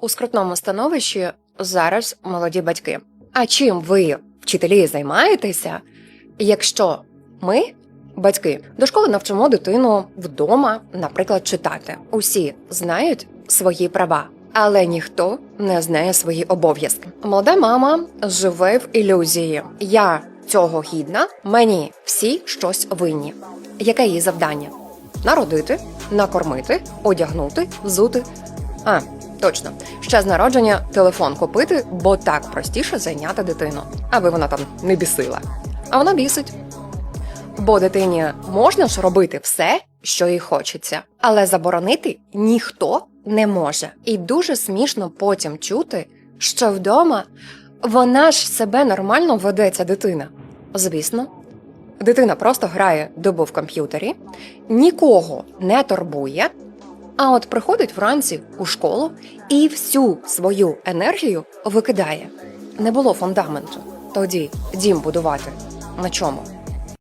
У скрутному становищі зараз молоді батьки. А чим ви, вчителі, займаєтеся, якщо ми, батьки, до школи навчимо дитину вдома, наприклад, читати? Усі знають свої права, але ніхто не знає свої обов'язки. Молода мама живе в ілюзії. Я цього гідна, мені всі щось винні. Яке її завдання? Народити, накормити, одягнути, взути. А, точно. Ще з народження телефон купити, бо так простіше зайняти дитину, аби вона там не бісила. А вона бісить. Бо дитині можна ж робити все, що їй хочеться, але заборонити ніхто не може. І дуже смішно потім чути, що вдома вона ж себе нормально веде ця дитина. Звісно, дитина просто грає добу в комп'ютері, нікого не турбує, а от приходить вранці у школу і всю свою енергію викидає. Не було фундаменту. Тоді дім будувати на чому?